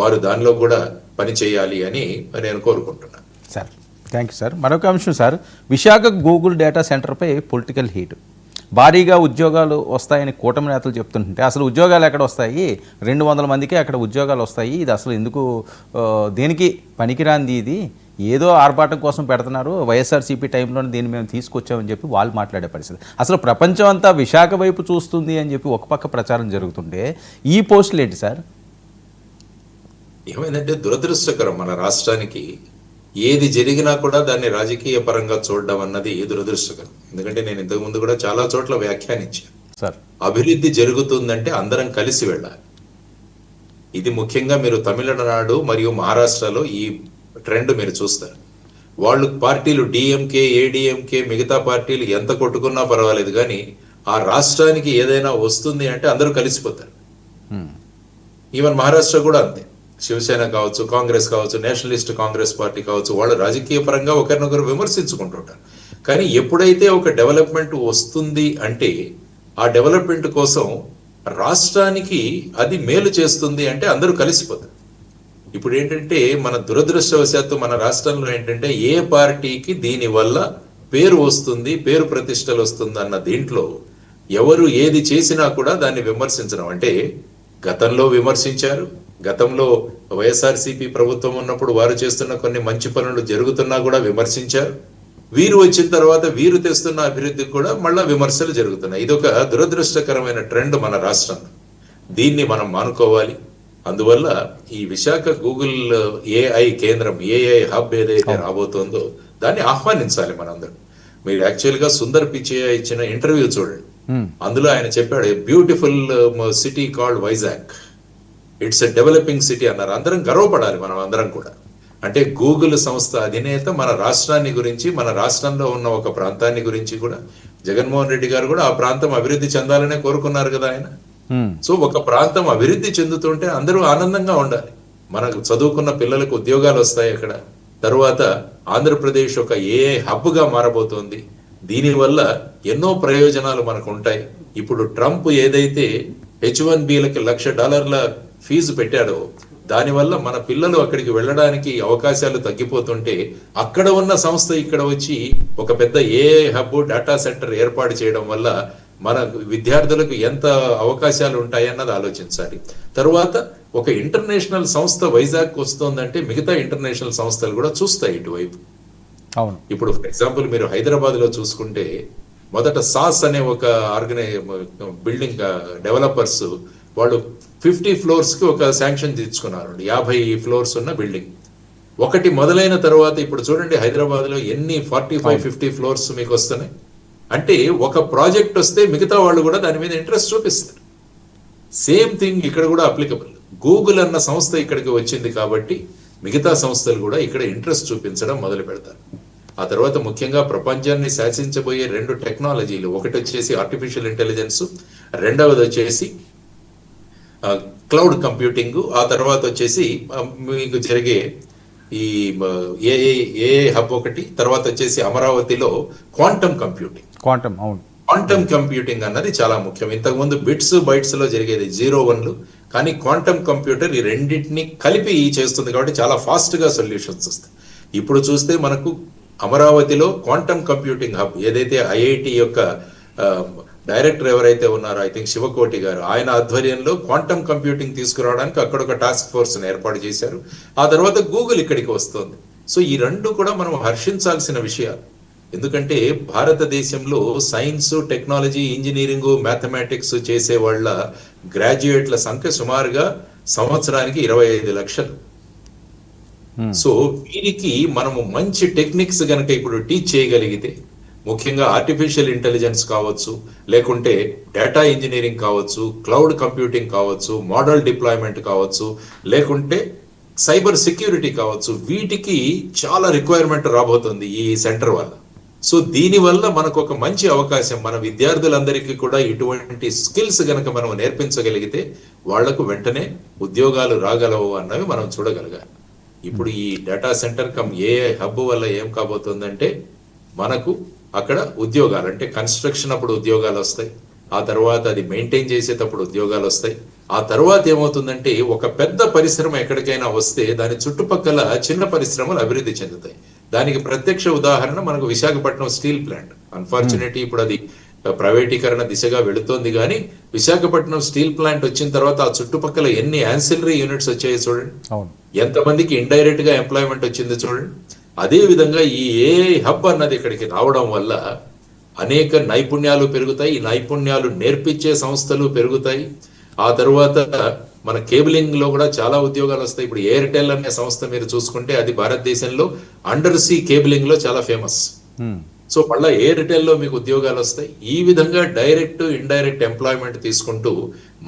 వారు దానిలో కూడా పని చేయాలి అని నేను కోరుకుంటున్నాను సార్ థ్యాంక్ యూ సార్ మరొక అంశం సార్. విశాఖ గూగుల్ డేటా సెంటర్పై పొలిటికల్ హీట్ భారీగా ఉద్యోగాలు వస్తాయని కూటమి నేతలు చెప్తుంటే అసలు ఉద్యోగాలు ఎక్కడ వస్తాయి? రెండు వందల మందికే అక్కడ ఉద్యోగాలు వస్తాయి. ఇది అసలు ఎందుకు దేనికి పనికిరాంది ఇది? ఏదో ఆర్భాటం కోసం పెడుతున్నారు. వైఎస్ఆర్సీపీ టైంలోనే దీన్ని మేము తీసుకొచ్చామని చెప్పి వాళ్ళు మాట్లాడే పరిస్థితి. అసలు ప్రపంచం అంతా విశాఖ వైపు చూస్తుంది అని చెప్పి ఒక పక్క ప్రచారం జరుగుతుంటే ఈ పోస్టులు ఏంటి సార్? ఏమైందంటే దురదృష్టకరం మన రాష్ట్రానికి ఏది జరిగినా కూడా దాన్ని రాజకీయ పరంగా చూడడం అన్నది దురదృష్టకరం. ఎందుకంటే నేను ఇంతకు ముందు కూడా చాలా చోట్ల వ్యాఖ్యానించాను. సార్. అభివృద్ధి జరుగుతుందంటే అందరం కలిసి వెళ్ళాలి. ఇది ముఖ్యంగా మీరు తమిళనాడు మరియు మహారాష్ట్రలో ఈ ట్రెండ్ మీరు చూస్తారు. వాళ్ళు పార్టీలు డిఎంకే ఏడిఎంకే మిగతా పార్టీలు ఎంత కొట్టుకున్నా పర్వాలేదు కానీ ఆ రాష్ట్రానికి ఏదైనా వస్తుంది అంటే అందరూ కలిసిపోతారు. ఈవెన్ మహారాష్ట్ర కూడా అంతే. శివసేన కావచ్చు కాంగ్రెస్ కావచ్చు నేషనలిస్ట్ కాంగ్రెస్ పార్టీ కావచ్చు వాళ్ళు రాజకీయ పరంగా ఒకరినొకరు విమర్శించుకుంటుంటారు. కానీ ఎప్పుడైతే ఒక డెవలప్మెంట్ వస్తుంది అంటే ఆ డెవలప్మెంట్ కోసం రాష్ట్రానికి అది మేలు చేస్తుంది అంటే అందరూ కలిసిపోతారు. ఇప్పుడు ఏంటంటే మన దురదృష్టవశాత్తు మన రాష్ట్రంలో ఏంటంటే ఏ పార్టీకి దీని వల్ల పేరు వస్తుంది పేరు ప్రతిష్టలు వస్తుంది అన్న దీంట్లో ఎవరు ఏది చేసినా కూడా దాన్ని విమర్శించడం. అంటే గతంలో విమర్శించారు గతంలో వైఎస్ఆర్సీపీ ప్రభుత్వం ఉన్నప్పుడు వారు చేస్తున్న కొన్ని మంచి పనులు జరుగుతున్నా కూడా విమర్శించారు. వీరు వచ్చిన తర్వాత వీరు తెస్తున్న అభివృద్ధికి కూడా మళ్ళా విమర్శలు జరుగుతున్నాయి. ఇది ఒక దురదృష్టకరమైన ట్రెండ్ మన రాష్ట్రంలో దీన్ని మనం మానుకోవాలి. అందువల్ల ఈ విశాఖ గూగుల్ ఏఐ కేంద్రం ఏఐ హబ్ ఏదైతే రాబోతోందో దాన్ని ఆహ్వానించాలి మనందరం. మీరు యాక్చువల్గా సుందర్ పిచ్చయ్య ఇచ్చిన ఇంటర్వ్యూ చూడండి. అందులో ఆయన చెప్పాడు beautiful city called Vizag. It's a developing city అన్నారు. అందరం గర్వపడాలి మనం అందరం కూడా. అంటే గూగుల్ సంస్థ అధినేత మన రాష్ట్రాన్ని గురించి మన రాష్ట్రంలో ఉన్న ఒక ప్రాంతాన్ని గురించి కూడా జగన్మోహన్ రెడ్డి గారు కూడా ఆ ప్రాంతం అభివృద్ధి చెందాలనే కోరుకున్నారు కదా ఆయన. హ్మ్. సో ఒక ప్రాంతం అభివృద్ధి చెందుతుంటే అందరూ ఆనందంగా ఉండాలి. మనకు చదువుకున్న పిల్లలకు ఉద్యోగాలు వస్తాయి అక్కడ. తరువాత ఆంధ్రప్రదేశ్ ఒక ఏఐ హబ్గా మారబోతోంది. దీనివల్ల ఎన్నో ప్రయోజనాలు మనకు ఉంటాయి. ఇప్పుడు ట్రంప్ ఏదైతే హెచ్ వన్ బిలకి లక్ష డాలర్ల ఫీజు పెట్టాడో దానివల్ల మన పిల్లలు అక్కడికి వెళ్ళడానికి అవకాశాలు తగ్గిపోతుంటే అక్కడ ఉన్న సంస్థ ఇక్కడ వచ్చి ఒక పెద్ద ఏఐ హబ్ డేటా సెంటర్ ఏర్పాటు చేయడం వల్ల మన విద్యార్థులకు ఎంత అవకాశాలు ఉంటాయన్నది ఆలోచించాలి. తరువాత ఒక ఇంటర్నేషనల్ సంస్థ వైజాగ్ వస్తోందంటే మిగతా ఇంటర్నేషనల్ సంస్థలు కూడా చూస్తాయి ఇటువైపు. అవును. ఇప్పుడు ఫర్ ఎగ్జాంపుల్ మీరు హైదరాబాద్లో చూసుకుంటే మొదట సాస్ అనే ఒక ఆర్గనై బిల్డింగ్ డెవలపర్స్ వాళ్ళు ఫిఫ్టీ ఫ్లోర్స్కి ఒక శాంక్షన్ తెచ్చుకున్నారు యాభై ఫ్లోర్స్ ఉన్న బిల్డింగ్. ఒకటి మొదలైన తర్వాత ఇప్పుడు చూడండి హైదరాబాద్లో ఎన్ని ఫార్టీ ఫైవ్ ఫిఫ్టీ ఫ్లోర్స్ మీకు వస్తున్నాయి? అంటే ఒక ప్రాజెక్ట్ వస్తే మిగతా వాళ్ళు కూడా దాని మీద ఇంట్రెస్ట్ చూపిస్తారు. సేమ్ థింగ్ ఇక్కడ కూడా అప్లికబుల్ గూగుల్ అన్న సంస్థ ఇక్కడికి వచ్చింది కాబట్టి మిగతా సంస్థలు కూడా ఇక్కడ ఇంట్రెస్ట్ చూపించడం మొదలు పెడతారు. ఆ తర్వాత ముఖ్యంగా ప్రపంచాన్ని శాసించబోయే రెండు టెక్నాలజీలు. ఒకటి వచ్చేసి ఆర్టిఫిషియల్ ఇంటెలిజెన్స్ రెండవది వచ్చేసి క్లౌడ్ కంప్యూటింగ్ ఆ తర్వాత వచ్చేసి మీకు జరిగే ఈ ఏఏ ఏఏ హబ్ ఒకటి తర్వాత వచ్చేసి అమరావతిలో క్వాంటమ్ కంప్యూటింగ్. క్వాంటమ్ అవును. క్వాంటమ్ కంప్యూటింగ్ అన్నది చాలా ముఖ్యం. ఇంతకుముందు బిట్స్ బైట్స్లో జరిగేది జీరో వన్లు కానీ క్వాంటమ్ కంప్యూటర్ ఈ రెండింటిని కలిపి చేస్తుంది కాబట్టి చాలా ఫాస్ట్గా సొల్యూషన్స్ వస్తాయి. ఇప్పుడు చూస్తే మనకు అమరావతిలో క్వాంటమ్ కంప్యూటింగ్ హబ్ ఏదైతే ఐఐటి యొక్క డైరెక్టర్ ఎవరైతే ఉన్నారో ఐ థింక్ శివకోటి గారు ఆయన ఆధ్వర్యంలో క్వాంటమ్ కంప్యూటింగ్ తీసుకురావడానికి అక్కడ ఒక టాస్క్ ఫోర్స్ ఏర్పాటు చేశారు. ఆ తర్వాత గూగుల్ ఇక్కడికి వస్తుంది. సో ఈ రెండు కూడా మనం హర్షించాల్సిన విషయాలు. ఎందుకంటే భారతదేశంలో సైన్స్ టెక్నాలజీ ఇంజనీరింగ్ మ్యాథమెటిక్స్ చేసే వాళ్ళ గ్రాడ్యుయేట్ల సంఖ్య సుమారుగా సంవత్సరానికి ఇరవై ఐదు లక్షలు. సో వీరికి మనము మంచి టెక్నిక్స్ గనక ఇప్పుడు టీచ్ చేయగలిగితే ముఖ్యంగా ఆర్టిఫిషియల్ ఇంటెలిజెన్స్ కావచ్చు లేకుంటే డేటా ఇంజనీరింగ్ కావచ్చు క్లౌడ్ కంప్యూటింగ్ కావచ్చు మోడల్ డిప్లాయ్మెంట్ కావచ్చు లేకుంటే సైబర్ సెక్యూరిటీ కావచ్చు వీటికి చాలా రిక్వైర్మెంట్ రాబోతుంది ఈ సెంటర్ వల్ల. సో దీనివల్ల మనకు ఒక మంచి అవకాశం మన విద్యార్థులందరికీ కూడా ఇటువంటి స్కిల్స్ గనక మనం నేర్పించగలిగితే వాళ్ళకు వెంటనే ఉద్యోగాలు రాగలవు అన్నవి మనం చూడగలగాలి. ఇప్పుడు ఈ data centre cum AI hub వల్ల ఏం కాబోతుందంటే మనకు అక్కడ ఉద్యోగాలు అంటే కన్స్ట్రక్షన్ అప్పుడు ఉద్యోగాలు వస్తాయి. ఆ తర్వాత అది మెయింటైన్ చేసేటప్పుడు ఉద్యోగాలు వస్తాయి. ఆ తర్వాత ఏమవుతుందంటే ఒక పెద్ద పరిశ్రమ ఎక్కడికైనా వస్తే దాని చుట్టుపక్కల చిన్న పరిశ్రమలు అభివృద్ధి చెందుతాయి. దానికి ప్రత్యక్ష ఉదాహరణ మనకు విశాఖపట్నం స్టీల్ ప్లాంట్. అన్ఫార్చునేట్లీ ఇప్పుడు అది ప్రైవేటీకరణ దిశగా వెళుతోంది కానీ విశాఖపట్నం స్టీల్ ప్లాంట్ వచ్చిన తర్వాత ఆ చుట్టుపక్కల ఎన్ని యాన్సిలరీ యూనిట్స్ వచ్చాయో చూడండి. ఎంతమందికి ఇండైరెక్ట్గా ఎంప్లాయ్మెంట్ వచ్చిందో చూడండి. అదే విధంగా ఈ ఏఐ హబ్ అన్నది ఇక్కడికి రావడం వల్ల అనేక నైపుణ్యాలు పెరుగుతాయి. ఈ నైపుణ్యాలు నేర్పించే సంస్థలు పెరుగుతాయి. ఆ తర్వాత మన కేబులింగ్లో కూడా చాలా ఉద్యోగాలు వస్తాయి. ఇప్పుడు ఎయిర్టెల్ అనే సంస్థ మీరు చూసుకుంటే అది భారతదేశంలో అండర్ సీ కేబులింగ్లో చాలా ఫేమస్. సో మళ్ళీ ఎయిర్టెల్లో మీకు ఉద్యోగాలు వస్తాయి. ఈ విధంగా డైరెక్ట్ ఇండైరెక్ట్ ఎంప్లాయ్మెంట్ తీసుకుంటూ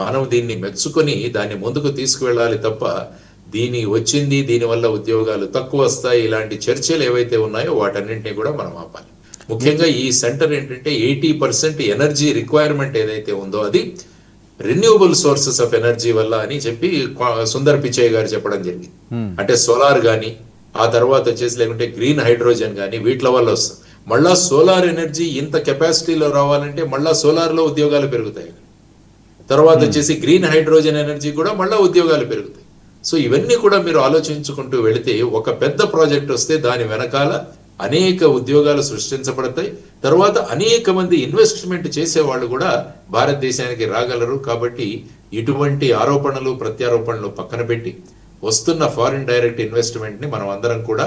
మనం దీన్ని మెచ్చుకొని దాన్ని ముందుకు తీసుకువెళ్ళాలి తప్ప దీని వచ్చింది దీని వల్ల ఉద్యోగాలు తక్కువ వస్తాయి ఇలాంటి చర్చలు ఏవైతే ఉన్నాయో వాటన్నింటినీ కూడా మనం ఆపాలి. ముఖ్యంగా ఈ సెంటర్ ఏంటంటే ఎయిటీ పర్సెంట్ ఎనర్జీ రిక్వైర్మెంట్ ఏదైతే ఉందో అది రెన్యూబుల్ సోర్సెస్ ఆఫ్ ఎనర్జీ వల్ల అని చెప్పి సుందర్ పిచయ్య గారు చెప్పడం జరిగింది. అంటే సోలార్ గాని ఆ తర్వాత వచ్చేసి లేకుంటే గ్రీన్ హైడ్రోజన్ గాని వీటి వల్ల వస్తుంది మళ్ళా సోలార్ ఎనర్జీ ఇంత కెపాసిటీలో రావాలంటే మళ్ళా సోలార్లో ఉద్యోగాలు పెరుగుతాయి. తర్వాత వచ్చేసి గ్రీన్ హైడ్రోజన్ ఎనర్జీ కూడా మళ్ళా ఉద్యోగాలు పెరుగుతాయి. సో ఇవన్నీ కూడా మీరు ఆలోచించుకుంటూ వెళితే ఒక పెద్ద ప్రాజెక్ట్ వస్తే దాని వెనకాల అనేక ఉద్యోగాలు సృష్టించబడతాయి. తర్వాత అనేక మంది ఇన్వెస్ట్మెంట్ చేసే వాళ్ళు కూడా భారతదేశానికి రాగలరు. కాబట్టి ఇటువంటి ఆరోపణలు ప్రత్యారోపణలు పక్కన పెట్టి వస్తున్న ఫారిన్ డైరెక్ట్ ఇన్వెస్ట్మెంట్ని మనం అందరం కూడా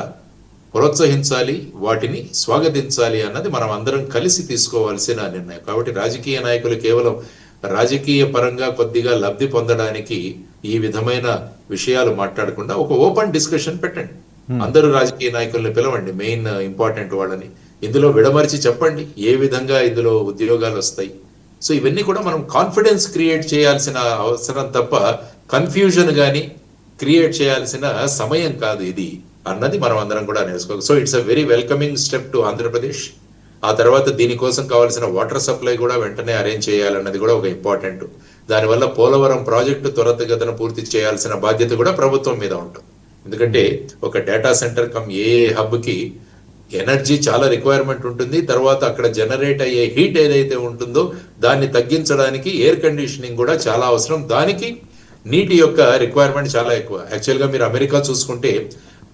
ప్రోత్సహించాలి వాటిని స్వాగతించాలి అన్నది మనం అందరం కలిసి తీసుకోవాల్సిన నిర్ణయం. కాబట్టి రాజకీయ నాయకులు కేవలం రాజకీయ పరంగా కొద్దిగా లబ్ధి పొందడానికి ఈ విధమైన విషయాలు మాట్లాడకుండా ఒక ఓపెన్ డిస్కషన్ పెట్టండి. అందరూ రాజకీయ నాయకుల్ని పిలవండి మెయిన్ ఇంపార్టెంట్ వాళ్ళని. ఇందులో విడమరిచి చెప్పండి ఏ విధంగా ఇందులో ఉద్యోగాలు వస్తాయి. సో ఇవన్నీ కూడా మనం కాన్ఫిడెన్స్ క్రియేట్ చేయాల్సిన అవసరం తప్ప కన్ఫ్యూజన్ గాని క్రియేట్ చేయాల్సిన సమయం కాదు ఇది అన్నది మనం అందరం కూడా నేర్చుకోవాలి. So it's a very welcoming step to Andhra Pradesh ఆ తర్వాత దీనికోసం కావాల్సిన వాటర్ సప్లై కూడా వెంటనే అరేంజ్ చేయాలన్నది కూడా ఒక ఇంపార్టెంట్ దానివల్ల పోలవరం ప్రాజెక్టు త్వరతగతిన పూర్తి చేయాల్సిన బాధ్యత కూడా ప్రభుత్వం మీద ఉంటుంది. ఎందుకంటే ఒక డేటా సెంటర్ కమ్ ఏ హబ్కి ఎనర్జీ చాలా రిక్వైర్మెంట్ ఉంటుంది. తర్వాత అక్కడ జనరేట్ అయ్యే హీట్ ఏదైతే ఉంటుందో దాన్ని తగ్గించడానికి ఎయిర్ కండిషనింగ్ కూడా చాలా అవసరం. దానికి నీటి యొక్క రిక్వైర్మెంట్ చాలా ఎక్కువ. యాక్చువల్గా మీరు అమెరికా చూసుకుంటే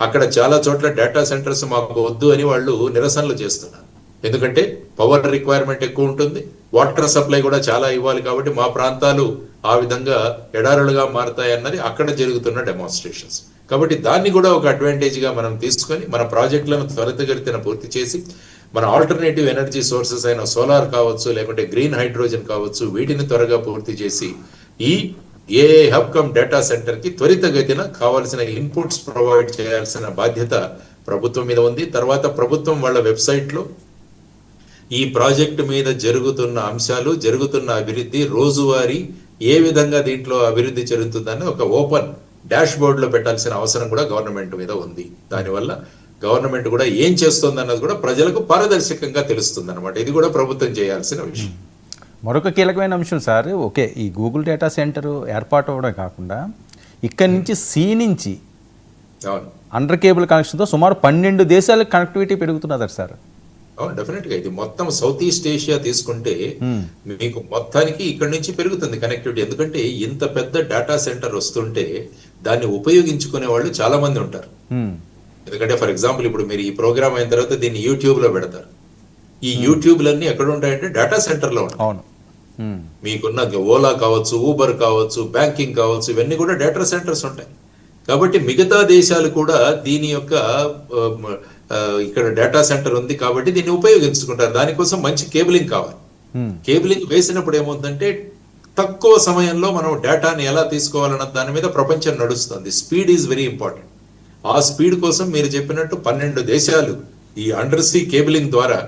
అక్కడ చాలా చోట్ల డేటా సెంటర్స్ మాకు వద్దు అని వాళ్ళు నిరసనలు చేస్తున్నారు. ఎందుకంటే పవర్ రిక్వైర్మెంట్ ఎక్కువ ఉంటుంది. వాటర్ సప్లై కూడా చాలా ఇవ్వాలి కాబట్టి మా ప్రాంతాలు ఆ విధంగా ఎడారులుగా మారుతాయి అన్నది అక్కడ జరుగుతున్న డెమాన్స్ట్రేషన్స్ కాబట్టి దాన్ని కూడా ఒక అడ్వాంటేజ్గా మనం తీసుకొని మన ప్రాజెక్టులను త్వరితగతిన పూర్తి చేసి మన ఆల్టర్నేటివ్ ఎనర్జీ సోర్సెస్ అయిన సోలార్ కావచ్చు లేకుంటే గ్రీన్ హైడ్రోజన్ కావచ్చు వీటిని త్వరగా పూర్తి చేసి ఈ ఏ హబ్ కమ్ డేటా సెంటర్కి త్వరితగతిన కావాల్సిన ఇన్పుట్స్ ప్రొవైడ్ చేయాల్సిన బాధ్యత ప్రభుత్వం మీద ఉంది. తర్వాత ప్రభుత్వం వాళ్ళ వెబ్సైట్లో ఈ ప్రాజెక్టు మీద జరుగుతున్న అంశాలు జరుగుతున్న అభివృద్ధి రోజువారీ ఏ విధంగా దీంట్లో అభివృద్ధి జరుగుతుందని ఒక ఓపెన్ డాష్ బోర్డ్లో పెట్టాల్సిన అవసరం కూడా గవర్నమెంట్ మీద ఉంది. దానివల్ల గవర్నమెంట్ కూడా ఏం చేస్తుంది అన్నది కూడా ప్రజలకు పారదర్శకంగా తెలుస్తుంది అనమాట ఇది కూడా ప్రభుత్వం చేయాల్సిన విషయం. మరొక కీలకమైన అంశం సార్ ఓకే ఈ గూగుల్ డేటా సెంటర్ ఏర్పాటు అవ్వడం కాకుండా ఇక్కడి నుంచి సి నుంచి అండర్ కేబుల్ కనెక్షన్తో సుమారు పన్నెండు దేశాలకు కనెక్టివిటీ పెరుగుతున్నదట సార్. అవును డెఫినెట్గా. ఇది మొత్తం సౌత్ ఈస్ట్ ఏషియా తీసుకుంటే Hmm. మీకు మొత్తానికి ఇక్కడ నుంచి పెరుగుతుంది కనెక్టివిటీ ఎందుకంటే ఇంత పెద్ద డేటా సెంటర్ వస్తుంటే దాన్ని ఉపయోగించుకునే వాళ్ళు చాలా మంది ఉంటారు. ఉమ్, ఎందుకంటే ఫర్ ఎగ్జాంపుల్ ఇప్పుడు మీరు ఈ ప్రోగ్రామ్ అయిన తర్వాత దీన్ని యూట్యూబ్లో పెడతారు. ఈ యూట్యూబ్లన్నీ ఎక్కడ ఉంటాయంటే డేటా సెంటర్లో ఉంటాయి. మీకున్న ఓలా కావచ్చు ఊబర్ కావచ్చు బ్యాంకింగ్ కావచ్చు ఇవన్నీ కూడా డేటా సెంటర్స్ ఉంటాయి. కాబట్టి మిగతా దేశాలు కూడా దీని యొక్క ఇక్కడ డేటా సెంటర్ ఉంది కాబట్టి దీన్ని ఉపయోగించుకుంటారు. దానికోసం మంచి కేబులింగ్ కావాలి. కేబులింగ్ వేసినప్పుడు ఏమవుతుందంటే తక్కువ సమయంలో మనం డేటాని ఎలా తీసుకోవాలన్న దాని మీద ప్రపంచం నడుస్తుంది. స్పీడ్ ఈజ్ వెరీ ఇంపార్టెంట్ ఆ స్పీడ్ కోసం మీరు చెప్పినట్టు పన్నెండు దేశాలు ఈ అండర్ సీ కేబులింగ్ ద్వారా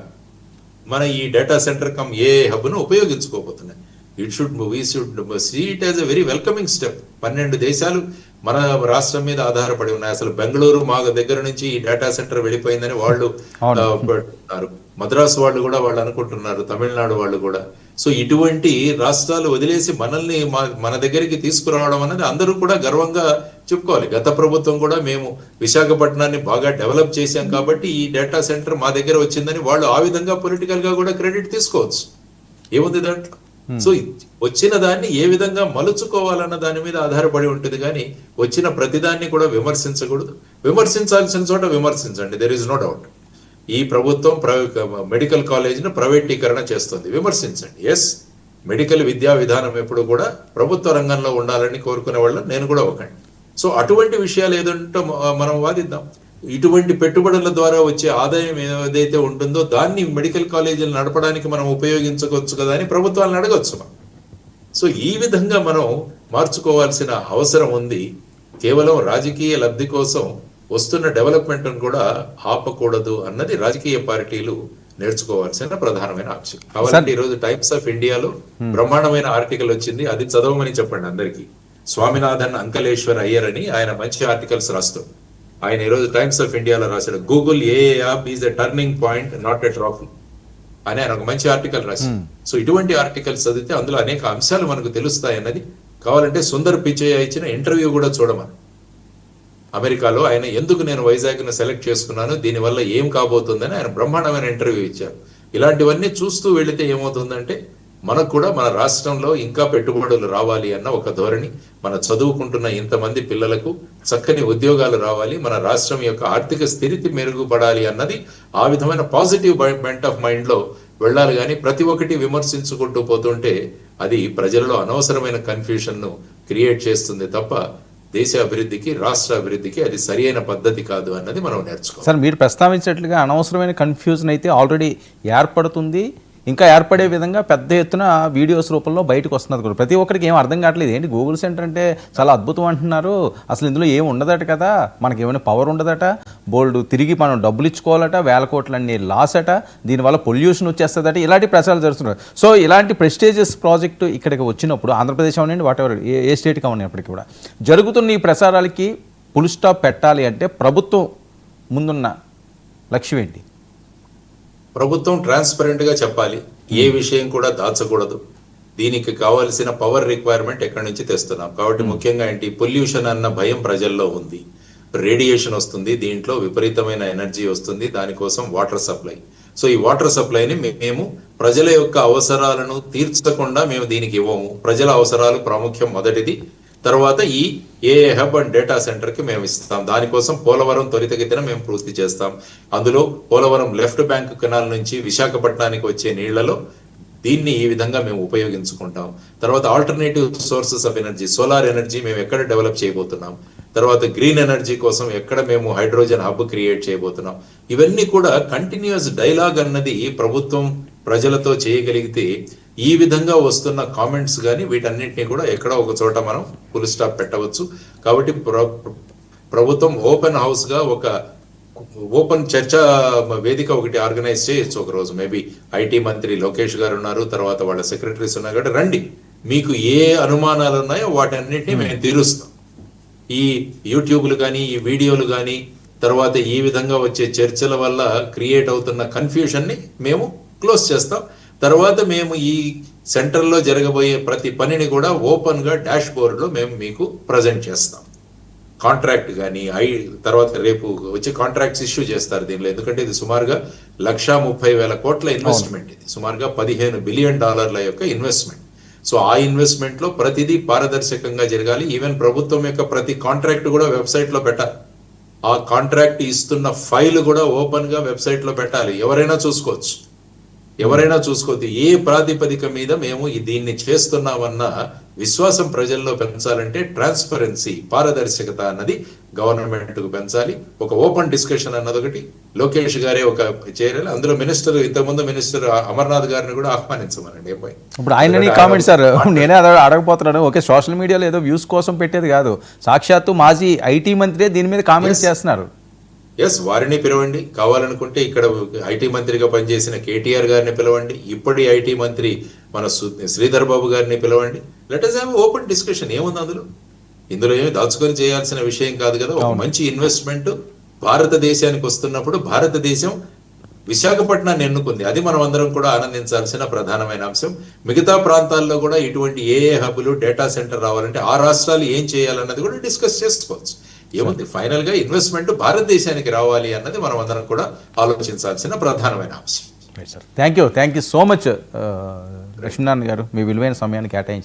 మన ఈ డేటా సెంటర్ కమ్ ఏ హబ్ను ఉపయోగించుకోబోతున్నాయి. It should we should see it as a very welcoming step పన్నెండు దేశాలు మన రాష్ట్రం మీద ఆధారపడి ఉన్నాయి. అసలు బెంగళూరు మా దగ్గర నుంచి ఈ డేటా సెంటర్ వెళ్ళిపోయిందని వాళ్ళు పెడుతున్నారు మద్రాసు వాళ్ళు కూడా వాళ్ళు అనుకుంటున్నారు. తమిళనాడు వాళ్ళు కూడా. సో ఇటువంటి రాష్ట్రాలు వదిలేసి మనల్ని మన దగ్గరికి తీసుకురావడం అనేది అందరూ కూడా గర్వంగా చెప్పుకోవాలి. గత ప్రభుత్వం కూడా మేము విశాఖపట్నాన్ని బాగా డెవలప్ చేశాం కాబట్టి ఈ డేటా సెంటర్ మా దగ్గర వచ్చిందని వాళ్ళు ఆ విధంగా పొలిటికల్గా కూడా క్రెడిట్ తీసుకోవచ్చు. ఏముంది దాంట్లో? Hmm. సో వచ్చిన దాన్ని ఏ విధంగా మలుచుకోవాలన్న దాని మీద ఆధారపడి ఉంటుంది కానీ వచ్చిన ప్రతిదాన్ని కూడా విమర్శించకూడదు. విమర్శించాల్సిన చోట విమర్శించండి. దెర్ ఇస్ నో డౌట్ ఈ ప్రభుత్వం మెడికల్ కాలేజీని ప్రైవేటీకరణ చేస్తుంది. విమర్శించండి. ఎస్ మెడికల్ విద్యా విధానం ఎప్పుడు కూడా ప్రభుత్వ రంగంలో ఉండాలని కోరుకునే వాళ్ళు నేను కూడా ఒకండి సో అటువంటి విషయాలు ఏదంటే మనం వాదిద్దాం. ఇటువంటి పెట్టుబడుల ద్వారా వచ్చే ఆదాయం ఏదైతే ఉంటుందో దాన్ని మెడికల్ కాలేజీలు నడపడానికి మనం ఉపయోగించుకోవచ్చు కదా అని ప్రభుత్వాలను అడగచ్చు మనం. సో ఈ విధంగా మనం మార్చుకోవాల్సిన అవసరం ఉంది. కేవలం రాజకీయ లబ్ధి కోసం వస్తున్న డెవలప్మెంట్ కూడా ఆపకూడదు అన్నది రాజకీయ పార్టీలు నేర్చుకోవాల్సిన ప్రధానమైన అంశం కాబట్టి ఈ రోజు టైమ్స్ ఆఫ్ ఇండియాలో బ్రహ్మాండమైన ఆర్టికల్ వచ్చింది. అది చదవమని చెప్పండి అందరికీ. స్వామినాథన్ అంకలేశ్వర్ అయ్యర్ అని ఆయన మంచి ఆర్టికల్స్ రాస్తారు ఆయన ఈ రోజు టైమ్స్ ఆఫ్ ఇండియాలో రాశాడు. Google a app is a turning point not a trophy అని ఆయన ఒక మంచి ఆర్టికల్ రాశారు సో ఇటువంటి ఆర్టికల్స్ చదివితే అందులో అనేక అంశాలు మనకు తెలుస్తాయి అన్నది కావాలంటే సుందర్ పిచ్చయ్య ఇచ్చిన ఇంటర్వ్యూ కూడా చూడమని. అమెరికాలో ఆయన ఎందుకు నేను వైజాగ్ను సెలెక్ట్ చేసుకున్నాను దీనివల్ల ఏం కాబోతుందని ఆయన బ్రహ్మాండమైన ఇంటర్వ్యూ ఇచ్చారు. ఇలాంటివన్నీ చూస్తూ వెళితే ఏమవుతుందంటే మనకు కూడా మన రాష్ట్రంలో ఇంకా పెట్టుబడులు రావాలి అన్న ఒక ధోరణి. మన చదువుకుంటున్న ఇంతమంది పిల్లలకు చక్కని ఉద్యోగాలు రావాలి. మన రాష్ట్రం యొక్క ఆర్థిక స్థితి మెరుగుపడాలి అన్నది ఆ విధమైన పాజిటివ్ మెంట్ ఆఫ్ మైండ్లో వెళ్ళాలి. కానీ ప్రతి ఒక్కటి విమర్శించుకుంటూ పోతుంటే అది ప్రజలలో అనవసరమైన కన్ఫ్యూషన్ను క్రియేట్ చేస్తుంది తప్ప దేశ అభివృద్ధికి రాష్ట్ర అభివృద్ధికి అది సరియైన పద్ధతి కాదు అన్నది మనం నేర్చుకోవాలి. సార్ మీరు ప్రస్తావించినట్లుగా అనవసరమైన కన్ఫ్యూజన్ అయితే ఆల్రెడీ ఏర్పడుతుంది. ఇంకా ఏర్పడే విధంగా పెద్ద ఎత్తున వీడియోస్ రూపంలో బయటకు వస్తున్నది కూడా. ప్రతి ఒక్కరికి ఏం అర్థం కావట్లేదు. ఏంటి గూగుల్ సెంటర్ అంటే చాలా అద్భుతం అంటున్నారు. అసలు ఇందులో ఏం ఉండదట కదా? మనకి ఏమైనా పవర్ ఉండదట? బోల్డ్ తిరిగి మనం డబ్బులు ఇచ్చుకోవాలట? వేల కోట్లన్నీ లాస్ అట దీనివల్ల పొల్యూషన్ వచ్చేస్తుందట? ఇలాంటి ప్రచారాలు జరుగుతున్నాయి. సో ఇలాంటి ప్రెస్టేజియస్ ప్రాజెక్టు ఇక్కడికి వచ్చినప్పుడు ఆంధ్రప్రదేశ్ అవనండి వాట్ ఎవర్ ఏ ఏ స్టేట్కి అవనప్పటికీ కూడా జరుగుతున్న ఈ ప్రసారాలకి పుల్ స్టాప్ పెట్టాలి అంటే ప్రభుత్వం ముందున్న లక్ష్యం ఏంటి? ప్రభుత్వం ట్రాన్స్పరెంట్గా చెప్పాలి. ఏ విషయం కూడా దాచకూడదు. దీనికి కావాల్సిన పవర్ రిక్వైర్మెంట్ ఎక్కడి నుంచి తెస్తున్నాం? కాబట్టి ముఖ్యంగా ఏంటి? పొల్యూషన్ అన్న భయం ప్రజల్లో ఉంది. రేడియేషన్ వస్తుంది దీంట్లో విపరీతమైన ఎనర్జీ వస్తుంది దానికోసం వాటర్ సప్లై సో ఈ వాటర్ సప్లైని మేము ప్రజల యొక్క అవసరాలను తీర్చకుండా మేము దీనికి ఇవ్వము. ప్రజల అవసరాలు ప్రాముఖ్యం మొదటిది. తర్వాత ఈ ఏ హబ్ అండ్ డేటా సెంటర్కి మేము ఇస్తాం. దానికోసం పోలవరం త్వరితగతిన మేము పూర్తి చేస్తాం. అందులో పోలవరం లెఫ్ట్ బ్యాంక్ కెనాల్ నుంచి విశాఖపట్నానికి వచ్చే నీళ్ళలో దీన్ని ఈ విధంగా మేము ఉపయోగించుకుంటాం. తర్వాత alternative sources of energy solar energy మేము ఎక్కడ డెవలప్ చేయబోతున్నాం. తర్వాత గ్రీన్ ఎనర్జీ కోసం ఎక్కడ మేము హైడ్రోజన్ హబ్ క్రియేట్ చేయబోతున్నాం. ఇవన్నీ కూడా కంటిన్యూస్ డైలాగ్ అన్నది ప్రభుత్వం ప్రజలతో చేయగలిగితే ఈ విధంగా వస్తున్న కామెంట్స్ కానీ వీటన్నిటిని కూడా ఎక్కడో ఒక చోట మనం ఫుల్ స్టాప్ పెట్టవచ్చు. కాబట్టి ప్ర- ప్రభుత్వం ఓపెన్ హౌస్గా ఒక ఓపెన్ చర్చా వేదిక ఒకటి ఆర్గనైజ్ చేయొచ్చు ఒక రోజు. మేబీ ఐటీ మంత్రి లోకేష్ గారు ఉన్నారు తర్వాత వాళ్ళ సెక్రటరీస్ ఉన్నారు కాబట్టి రండి. మీకు ఏ అనుమానాలు ఉన్నాయో వాటన్నిటిని మేము తీరుస్తాం. ఈ యూట్యూబ్లు కానీ ఈ వీడియోలు కానీ తర్వాత ఈ విధంగా వచ్చే చర్చల వల్ల క్రియేట్ అవుతున్న కన్ఫ్యూషన్ని మేము క్లోజ్ చేస్తాం. తర్వాత మేము ఈ సెంటర్లో జరగబోయే ప్రతి పనిని కూడా ఓపెన్గా డాష్ బోర్డ్లో మేము మీకు ప్రజెంట్ చేస్తాం. కాంట్రాక్ట్ కానీ ఐ తర్వాత రేపు వచ్చి కాంట్రాక్ట్స్ ఇష్యూ చేస్తారు దీనిలో. ఎందుకంటే ఇది సుమారుగా లక్షా ముప్పై వేల కోట్ల ఇన్వెస్ట్మెంట్ ఇది. సుమారుగా పదిహేను బిలియన్ డాలర్ల యొక్క ఇన్వెస్ట్మెంట్. సో ఆ ఇన్వెస్ట్మెంట్లో ప్రతిదీ పారదర్శకంగా జరగాలి. ఈవెన్ ప్రభుత్వం యొక్క ప్రతి కాంట్రాక్ట్ కూడా వెబ్సైట్లో పెట్టాలి. ఆ కాంట్రాక్ట్ ఇస్తున్న ఫైల్ కూడా ఓపెన్గా వెబ్సైట్లో పెట్టాలి. ఎవరైనా చూసుకోవచ్చు. ఎవరైనా చూసుకోవద్దు ఏ ప్రాతిపదిక మీద మేము దీన్ని చేస్తున్నామన్న విశ్వాసం ప్రజల్లో పెంచాలంటే ట్రాన్స్పరెన్సీ పారదర్శకత అన్నది గవర్నమెంట్కు పెంచాలి. ఒక ఓపెన్ డిస్కషన్ అన్నది ఒకటి. లోకేష్ గారే ఒక చేరాలి అందులో మినిస్టర్ ఇంతకుముందు మినిస్టర్ అమర్నాథ్ గారిని కూడా ఆహ్వానించమనండి ఇప్పుడు ఆయనని కామెంట్ సార్ నేనే అడగపోతున్నాను ఓకే సోషల్ మీడియాలో ఏదో వ్యూస్ కోసం పెట్టేది కాదు. సాక్షాత్తు మాజీ ఐటీ మంత్రి దీని మీద కామెంట్స్ చేస్తున్నారు. ఎస్ వారిని పిలవండి. కావాలనుకుంటే ఇక్కడ ఐటీ మంత్రిగా పనిచేసిన కేటీఆర్ గారిని పిలవండి. ఇప్పటి ఐటీ మంత్రి మన శ్రీధర్ బాబు గారిని పిలవండి. Let us have open discussion ఏముంది అందులో? ఇందులో ఏమి దాచుకొని చేయాల్సిన విషయం కాదు కదా. ఒక మంచి ఇన్వెస్ట్మెంట్ భారతదేశానికి వస్తున్నప్పుడు భారతదేశం విశాఖపట్నాన్ని ఎన్నుకుంది. అది మనం అందరం కూడా ఆనందించాల్సిన ప్రధానమైన అంశం. మిగతా ప్రాంతాల్లో కూడా ఇటువంటి ఏ ఏ హబ్బులు డేటా సెంటర్ రావాలంటే ఆ రాష్ట్రాలు ఏం చేయాలన్నది కూడా డిస్కస్ చేసుకోవచ్చు. ఏముంది? ఫైనల్గా ఇన్వెస్ట్మెంట్ భారతదేశానికి రావాలి అన్నది మనం అందరం కూడా ఆలోచించాల్సిన ప్రధానమైన అంశం. Thank you thank you so much Lakshminarayana garu. మీ విలువైన సమయాన్ని కేటాయించి